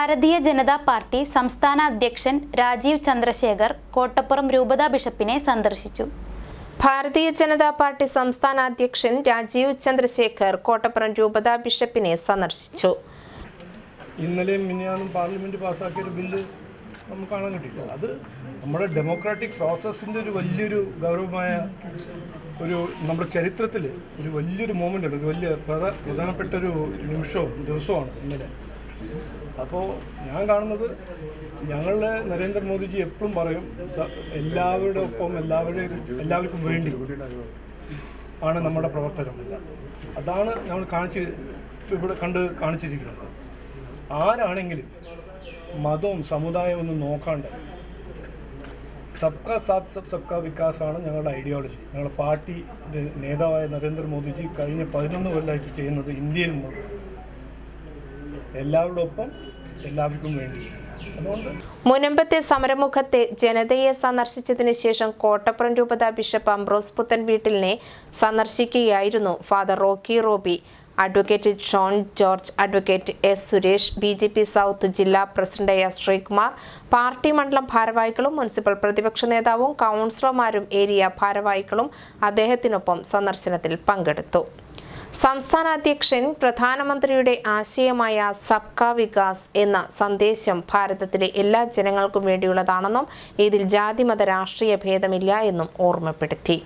Bharatiya Janata party സംസ്ഥാന അധ്യക്ഷൻ രാജീവ് ചന്ദ്രശേഖർ കോട്ടപ്പുറം രൂപതാ ബിഷപ്പിനെ സന്ദർശിച്ചു. ഭാരതീയ ജനതാ പാർട്ടി സംസ്ഥാന അധ്യക്ഷൻ രാജീവ് ചന്ദ്രശേഖർ കോട്ടപ്പുറം രൂപതാ ബിഷപ്പിനെ സന്ദർശിച്ചു. ഇന്നലെ മിനിയാനും പാർലമെന്റ് പാസ്സാക്കിയ ഒരു ബില്ല് നമുക്ക് കാണാൻ അത് നമ്മുടെ ഡെമോക്രാറ്റിക് പ്രോസസ്സിന്റെ ഒരു വലിയൊരു ഗൗരവമായ ഒരു നമ്മുടെ ചരിത്രത്തിൽ ഒരു വലിയൊരു മൂമെന്റ് ആണ്. ഒരു വലിയ പ്രധ- പ്രധാനപ്പെട്ട ഒരു നിമിഷവും ദിവസവുമാണ് ഇന്നലെ. അപ്പോൾ ഞാൻ കാണുന്നത് ഞങ്ങളുടെ നരേന്ദ്രമോദിജി എപ്പോഴും പറയും എല്ലാവരുടെ ഒപ്പം എല്ലാവരുടെയും എല്ലാവർക്കും വേണ്ടി ആണ് നമ്മുടെ പ്രവർത്തനം. അതാണ് നമ്മൾ കാണിച്ച് ഇവിടെ കണ്ട് കാണിച്ചിരിക്കുന്നത്. ആരാണെങ്കിലും മതവും സമുദായവും ഒന്നും നോക്കാണ്ട് സബ്കാ സാത്ത് സബ് സബ്കാ വികാസ് ആണ് ഞങ്ങളുടെ ഐഡിയോളജി ഞങ്ങളുടെ പാർട്ടി നേതാവായ നരേന്ദ്രമോദിജി കഴിഞ്ഞ പതിനൊന്ന് കൊല്ലമായിട്ട് ചെയ്യുന്നത് ഇന്ത്യയിൽ മുഴുവൻ എല്ലാവരുടെ എല്ലാവർക്കും വേണ്ടി. മുനമ്പത്തെ സമരമുഖത്തെ ജനതയെ സന്ദർശിച്ചതിന് ശേഷം കോട്ടപ്പുറം രൂപത ബിഷപ്പ് അംബ്രോസ് പുത്തൻ വീട്ടിലിനെ സന്ദർശിക്കുകയായിരുന്നു father Rocky Roby. Advocate John George advocate S Suresh B J P south ജില്ലാ പ്രസിഡന്റ് എസ് ശ്രീകുമാർ പാർട്ടി മണ്ഡലം ഭാരവാഹികളും മുനിസിപ്പൽ പ്രതിപക്ഷ നേതാവും കൗൺസിലർമാരും ഏരിയ ഭാരവാഹികളും അദ്ദേഹത്തിനൊപ്പം സന്ദർശനത്തിൽ പങ്കെടുത്തു. സംസ്ഥാന അധ്യക്ഷൻ പ്രധാനമന്ത്രിയുടെ ആശയമായ സബ്കാ വികാസ് എന്ന സന്ദേശം ഭാരതത്തിലെ എല്ലാ ജനങ്ങൾക്കും വേണ്ടിയുള്ളതാണെന്നും ഇതിൽ ജാതിമത രാഷ്ട്രീയ ഭേദമില്ല എന്നും ഓർമ്മപ്പെടുത്തി.